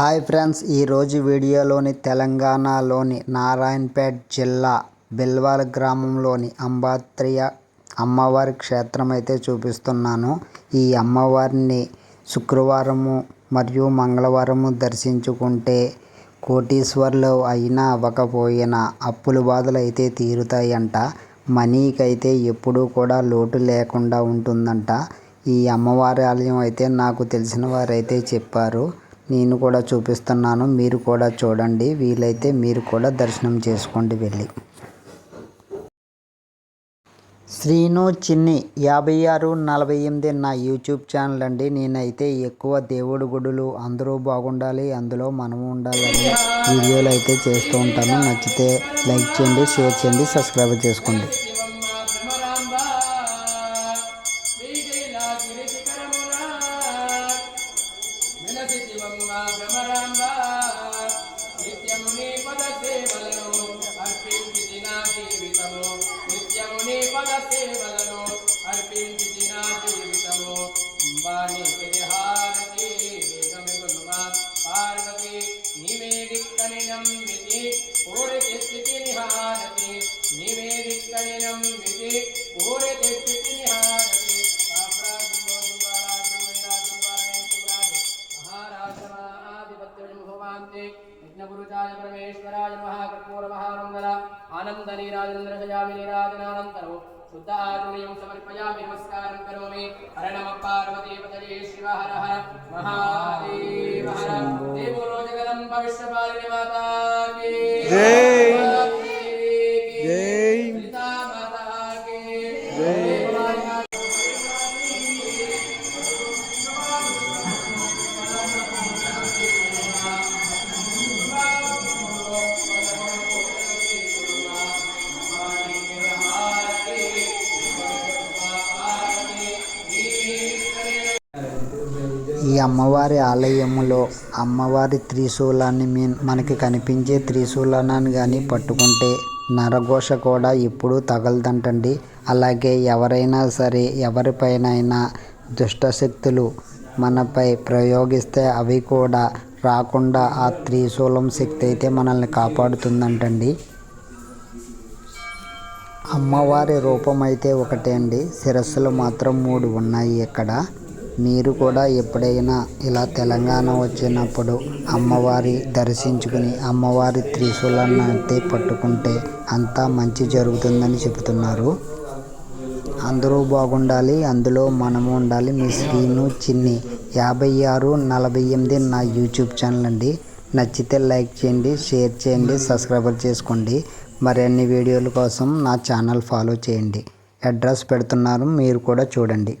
Hi friends ఈరోజు వీడియోలోని తెలంగాణలోని నారాయణపేట్ జిల్లా బిల్వాల్ గ్రామంలోని అంబాత్రియ అమ్మవారి క్షేత్రం అయితే చూపిస్తున్నాను. ఈ అమ్మవారిని శుక్రవారము మరియు మంగళవారము దర్శించుకుంటే కోటీశ్వర్లు అయినా అవ్వకపోయినా అప్పుల బాధలు అయితే తీరుతాయంట. మనీకైతే ఎప్పుడూ కూడా లోటు లేకుండా ఉంటుందంట. ఈ అమ్మవారి ఆలయం అయితే నాకు తెలిసిన వారైతే చెప్పారు. నేను కూడా చూపిస్తున్నాను మీరు కూడా చూడండి. వీలైతే మీరు కూడా దర్శనం చేసుకోండి వెళ్ళి. శ్రీను చిన్ని యాభై ఆరు నలభై ఎనిమిది నా యూట్యూబ్ ఛానల్ అండి. నేనైతే ఎక్కువ దేవుడు గుడులు అందరూ బాగుండాలి అందులో మనము ఉండాలని వీడియోలు అయితే చేస్తూ ఉంటాను. నచ్చితే లైక్ చేయండి షేర్ చేయండి సబ్స్క్రైబ్ చేసుకోండి. నివేదిక్కని నమ్మితి కోరి తెచ్చి నిహారతి విఘ్నపురుషాయ పరమేశ్వరాయ నమః కర్పూర మహామంగళ ఆనంద నీరాజేంద్ర శయామి నీరాజనానంతరం శుద్ధ ఆత్మయం సమర్పయామి నమస్కారం కరోమి హర నమ పార్వతీ పతయే శివ హర హర మహాదేవ హర దేవో జగదంబ విశ్వపాలిని మాతా కీ జై. జై జై ఈ అమ్మవారి ఆలయములో అమ్మవారి త్రిశూలాన్ని మీ- మనకి కనిపించే త్రిశూలాన్ని కానీ పట్టుకుంటే నరఘోష కూడా ఎప్పుడూ తగలదంటండి. అలాగే ఎవరైనా సరే ఎవరిపైనైనా దుష్టశక్తులు మనపై ప్రయోగిస్తే అవి కూడా రాకుండా ఆ త్రిశూలం శక్తి అయితే మనల్ని కాపాడుతుందంటండి. అమ్మవారి రూపం అయితే ఒకటే అండి. శిరస్సులు మాత్రం మూడు ఉన్నాయి ఇక్కడ మీరు కూడా ఎప్పుడైనా ఇలా తెలంగాణ వచ్చినప్పుడు అమ్మవారి దర్శించుకుని అమ్మవారి త్రిశూలాన్ని అయితే పట్టుకుంటే అంతా మంచి జరుగుతుందని చెబుతున్నారు. అందరూ బాగుండాలి అందులో మనము ఉండాలి. మీ శ్రీను చిన్ని యాభై ఆరు నలభై ఎనిమిది నా యూట్యూబ్ ఛానల్ అండి. నచ్చితే లైక్ చేయండి షేర్ చేయండి సబ్స్క్రైబర్ చేసుకోండి. మరిన్ని వీడియోల కోసం నా ఛానల్ ఫాలో చేయండి. అడ్రస్ పెడుతున్నారు మీరు కూడా చూడండి.